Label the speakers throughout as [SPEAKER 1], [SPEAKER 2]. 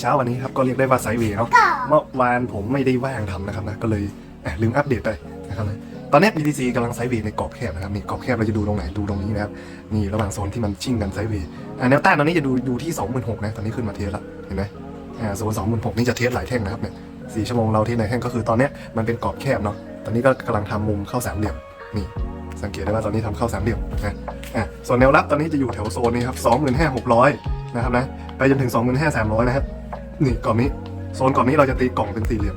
[SPEAKER 1] เช้าวันนี้ครับก็เรียกได้ว่าไซด์เวย์เนาะเมื่อวานผมไม่ได้ว่างทำนะครับนะก็เลยอะลืมอัปเดตไปนะครับนะตอนนี้ BTC กำลังไซด์เวย์ในกรอบแคบนะครับนี่กรอบแคบเราจะดูตรงไหนดูตรงนี้นะครับนี่ระหว่างโซนที่มันชิ่งกันไซด์เวย์อะแนวต้านตอนนี้จะดูดูที่ 26,000นะตอนนี้ขึ้นมาเทสละเห็นไหมอ่าโซน26,000นี่จะเทสหลายแท่งนะครับเนี่ยสี่ชั่วโมงเราเทสหลายแท่งก็คือตอนเนี้ยมันเป็นกรอบแคบเนาะตอนนี้ก็กำลังทำมุมเข้าสามเหลี่ยมนี่สังเกตได้ว่าตอนนี้ทำเข้าสามเหลี่ยมนะอะส่วนแนวรับตอนนี้จะอยู่แถวโซนนี้ครับสองหมื่นห้าหกร้อยนะครับนะไปจนถึงสองหมื่นห้าสามร้อยนะครับ นี่กล่องนี้โซนกล่องนี้เราจะตีกล่องเป็นสี่เหลี่ยม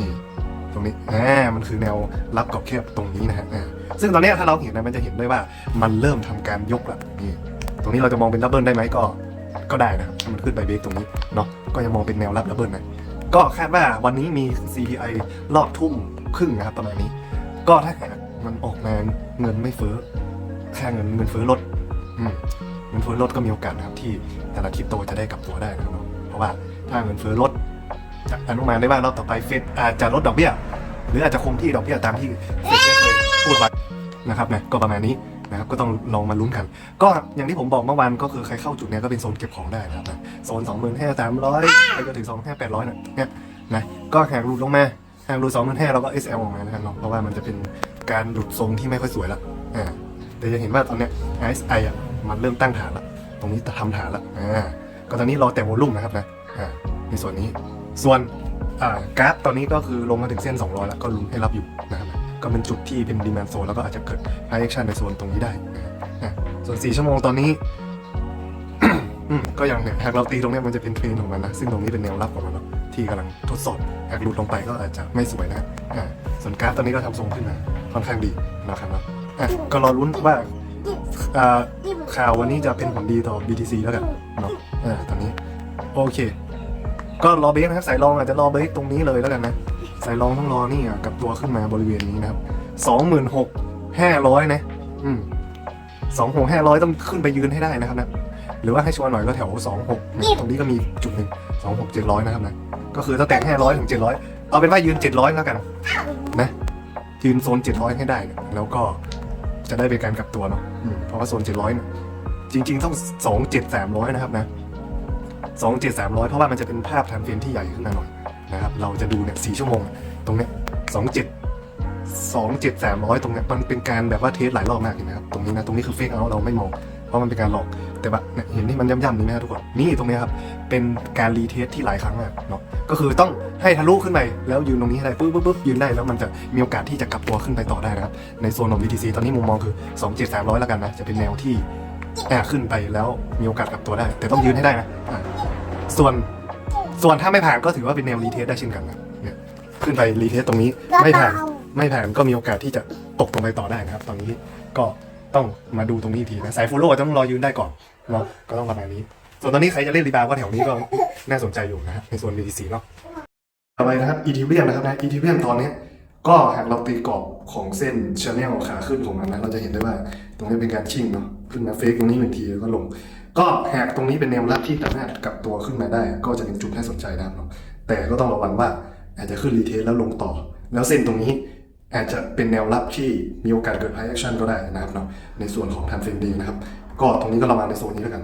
[SPEAKER 1] นี่ตรงนี้อ่ามันคือแนวรับกรอบแคบตรงนี้นะฮะอ่าซึ่งตอนนี้ถ้าเราเห็นนะมันจะเห็นได้ว่ามันเริ่มทำการยกละนี่ตรงนี้เราจะมองเป็นดับเบิลได้ไหมก็ก็ได้นะถ้ามันขึ้นไปเบรกตรงนี้เนาะก็จะมองเป็นแนวรับดับเบิลนะก็คาดว่าวันนี้มี CPI รอบทุ่มครึ่งนะครับประมาณนี้ ก็ถ้าหากมันออกมาเงินไม่เฟ้อค่าเงินเงินเฟ้อลดเงินเฟ้อลดก็มีโอกาสนะครับที่แต่ละคริปโตจะได้กลับตัวได้นะครับเพราะว่า ถ้าเงินเฟ้อลดจะอนุมานได้ว่ารอบต่อไปเฟดอาจจะลดดอกเบี้ย หรืออาจจะคงที่ดอกเบี้ยตามที่เฟดได้เคยพูดไว้นะครับนะก็ประมาณนี้นะครับก็ต้องลองมาลุ้นกัน ก็อย่างที่ผมบอกเมื่อวานก็คือใครเข้าจุดเนี้ยก็เป็นโซนเก็บของได้นะครับนะโซนสองหมื่นห้าสามร้อยไปจนถึงสองห้าแปดร้อยเนี่ยนะก็แหกหลุดลงมาหกหลุดสองหมื่นห้าเราก็ SL ออกมานะครับเพราะว่ามันจะเป็นการหลุดทรงที่ไม่ค่อยสวยละอ่าแต่จะเห็นว่าตอนเนี้ย RSI อะมันเริ่มตั้งฐานละตรงนี้ทำฐานละอ่าก็ตอนนี้รอแต่วอลลุ่มนะครับนะ อ่าในส่วนนี้ ส่วนกราฟตอนนี้ก็คือลงมาถึงเส้น 200 แล้วก็ลุ้นให้รับอยู่นะครับก็เป็นจุดที่เป็นดีแมนโซนแล้วก็อาจจะเกิดไฮแอคชั่นในโซนตรงนี้ได้นะส่วน 4 ชั่วโมงตอนนี้ก็ยังเนี่ยหากเราตีตรงนี้มันจะเป็นเทรนของมันนะ ซึ่งตรงนี้เป็นแนวรับของมันเนาะที่กำลังทดสอบหากหลุดลงไปก็อาจจะไม่สวยนะส่วนกราฟตอนนี้ก็ทำทรงขึ้นมาค่อนข้างดีนะครับก็รอลุ้นว่าข่าววันนี้จะเป็นผลดีต่อ BTC แล้วกันเนาะตอนนี้ โอเค ก็รอเบรกนะครับสายรองอาจจะรอเบรกตรงนี้เลยแล้วกันนะสายรองต้องรอนี่อะกับตัวขึ้นมาบริเวณนี้นะครับสองหมื่นหกห้าร้อยนะ อืมสองหกห้าร้อยต้องขึ้นไปยืนให้ได้นะครับนะหรือว่าให้ชัวร์หน่อยก็แถวสองหกตรงนี้ก็มีจุดหนึ่งสองหกเจ็ดร้อยนะครับนะก็คือตั้งแต่ห้าร้อยถึงเจ็ดร้อยเอาเป็นว่ายืนเจ็ดร้อยแล้วกัน นะยืนโซนเจ็ดร้อยให้ได้ แล้วก็จะได้เป็นการกลับตัวเนาะเพราะว่าโซนเจ็ดร้อยเนี่ยจริง ๆ ต้องสองเจ็ดสามร้อยนะครับนะ สองเจ็ดสามร้อยเพราะว่ามันจะเป็นภาพทางเฟรมที่ใหญ่ขึ้นมาหน่อยนะครับเราจะดูเนี่ยสี่ชั่วโมง ตรงเนี้ยสองเจ็ดสองเจ็ดสามร้อยตรงเนี้ยมันเป็นการแบบว่าเทสหลายรอบมากเห็นไหมครับตรงนี้นะตรงนี้คือเฟกเอาเราไม่มองเพราะมันเป็นการหลอกแต่ว่าเนี่ยเห็นที่มันย่ำๆนี่ไหมครับทุกคนนี่ตรงเนี้ยครับเป็นการรีเทสที่หลายครั้งมากเนาะก็คือต้องให้ทะลุขึ้นไปแล้วยืนตรงนี้ให้ได้ปุ๊บปุ๊บปุ๊บยืนได้แล้วมันจะมีโอกาสที่จะกลับตัวขึ้นไปต่อได้นะครับในโซนของ BTC ตอนนี้มุมมองคือ 2 7 3 0 0แล้วกันนะจะเป็นแนวที่แอบขึ้นไปแล้วมีโอกาสกลับตัวได้ แต่ต้องยืนให้ได้นะอะ ส่วนส่วนถ้าไม่ผ่านก็ถือว่าเป็นแนวรีเทสได้เช่นกันนะเนี่ยขึ้นไปรีเทสตรงนี้ไม่ผ่านไม่ผ่านก็มีโอกาสที่จะตกลงไปต่อได้นะครับ ตอนนี้ก็ต้องมาดูตรงนี้อีกทีนะสายฟูโรต้องรอยืนได้ก่อนเนาะก็ต้องประมาณนี้ ส่วนตอนนี้ใครจะเล่นรีบาวก็แถวนี้ก็น่าสนใจอยู่นะฮะในโซน BTC เนาะต่อไปนะครับอีทีเรียมนะครับนะอีทีเรียมตอนเนี้ยก็หากเราตีกรอบของเส้นชแนลขาขึ้นของมันนะเราจะเห็นได้ว่า ตรงนี้เป็นการชิ่งเนาะขึ้นมาเฟกตรงนี้หนึ่งทีแล้วก็ลงก็หากตรงนี้เป็นแนวรับที่สามารถกลับตัวขึ้นมาได้ ก็จะเป็นจุดน่าสนใจนะครับเนาะแต่ก็ต้องระวังว่าอาจจะขึ้นรีเทสแล้วลงต่อ แล้วเส้นตรงนี้อาจจะเป็นแนวรับที่มีโอกาสเกิด high action ก็ได้นะครับเนาะในส่วนของ time frame day นะครับ ก็ตรงนี้ก็ระวังในโซนนี้แล้วกัน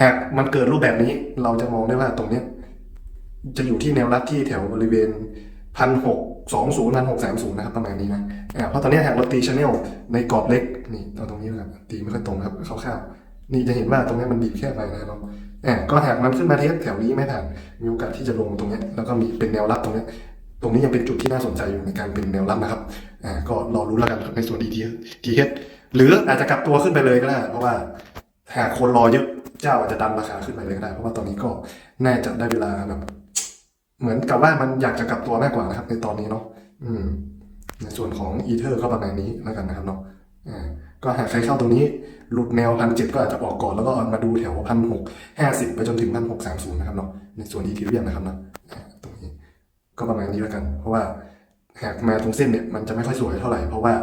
[SPEAKER 1] หากมันเกิดรูปแบบนี้เราจะมองได้ว่าตรงเนี้ยจะอยู่ที่แนวรับที่แถวบริเวณพันหกสองศูนย์พันหกสามศูนย์นะครับประมาณนี้นะอ่าเพราะตอนนี้หากเราตีชแนลในกรอบเล็กนี่ตอนตรงนี้นะครับตีไม่ค่อยตรงครับคร่าวๆ นี่จะเห็นว่าตรงนี้มันบีแค่ไปนะครับอ่าก็หากมันขึ้นมาเทสแถวนี้ไม่ผ่านมีโอกาสที่จะลงตรงนี้แล้วก็มีเป็นแนวรับตรงนี้ตรงนี้ยังเป็นจุดที่น่าสนใจอยู่ในการเป็นแนวรับนะครับอ่าก็รอรู้แล้วกันในส่วน ET TH หรืออาจจะกลับตัวขึ้นไปเลยก็ได้เพราะว่าหากคนรอเยอะเจ้าอาจจะดันราคาขึ้นไปเลยก็ได้เพราะว่าตอนนี้ก็น่าจะได้เวลาแบบเหมือนกับว่ามันอยากจะกลับตัวมากกว่านะครับ ในตอนนี้เนาะอืม ในส่วนของอีเทอร์ก็ประมาณนี้แล้วกันนะครับเนาะอ่าก็หากใครเข้าตรงนี้ หลุดแนวพันเจ็ดก็อาจจะออกก่อนแล้วก็มาดูแถวพันหกห้าสิบไปจนถึงพันหกสามศูนย์นะครับเนาะในส่วนอีทีเรียมนะครับเนาะตรงนี้ก็ประมาณนี้แล้วกัน เพราะว่าหากมาตรงเส้นเนี่ยมันจะไม่ค่อยสวยเท่าไหร่ เพราะว่า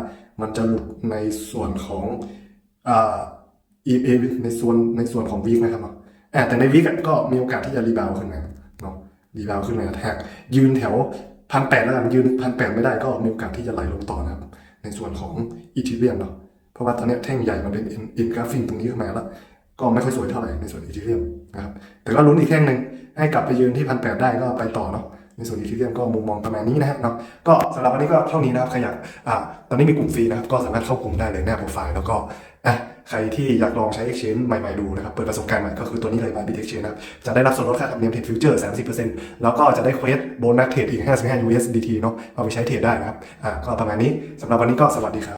[SPEAKER 1] มันจะหลุดในส่วนของอ่า EA ในส่วนในส่วนของวีคนะครับเนาะแต่ในวีคก็มีโอกาสที่จะรีบาวขึ้นมาเนาะรีบาวขึ้นมาหากยืนแถวพันแปดแล้วกันยืนพันแปดไม่ได้ก็มีโอกาสที่จะไหลลงต่อนะครับ ในส่วนของอีทีเรียมเนาะ เพราะว่าตอนนี้แท่งใหญ่มันเป็นอินกราฟิงตรงนี้ขึ้นมาแล้ว ก็ไม่ค่อยสวยเท่าไหร่ในส่วนอีทีเรียมนะครับแต่ก็ลุ้นอีกแท่งหนึ่งให้กลับไปยืนที่พันแปดได้ก็ไปต่อเนาะในส่วนอีเทเรียมก็มุมมองประมาณนี้นะฮะเนาะก็สำหรับวันนี้ก็เท่านี้นะครับใครอยากอ่าตอนนี้มีกลุ่มฟรีนะครับก็สามารถเข้ากลุ่มได้เลยหน้าโปรไฟล์แล้วก็อะใครที่อยากลองใช้ Exchange ใหม่ ๆ ดูนะครับ เปิดประสบการณ์ใหม่ก็คือตัวนี้เลย Bybit Exchange นะครับ จะได้รับส่วนลดค่าธรรมเนียมเทรดฟิวเจอร์ 30%แล้วก็จะได้เควสโบนัสเทรดอีก 55 USDT เนาะเอาไปใช้เทรดได้นะครับ อ่า ก็ประมาณนี้สำหรับวันนี้ก็สวัสดีครับ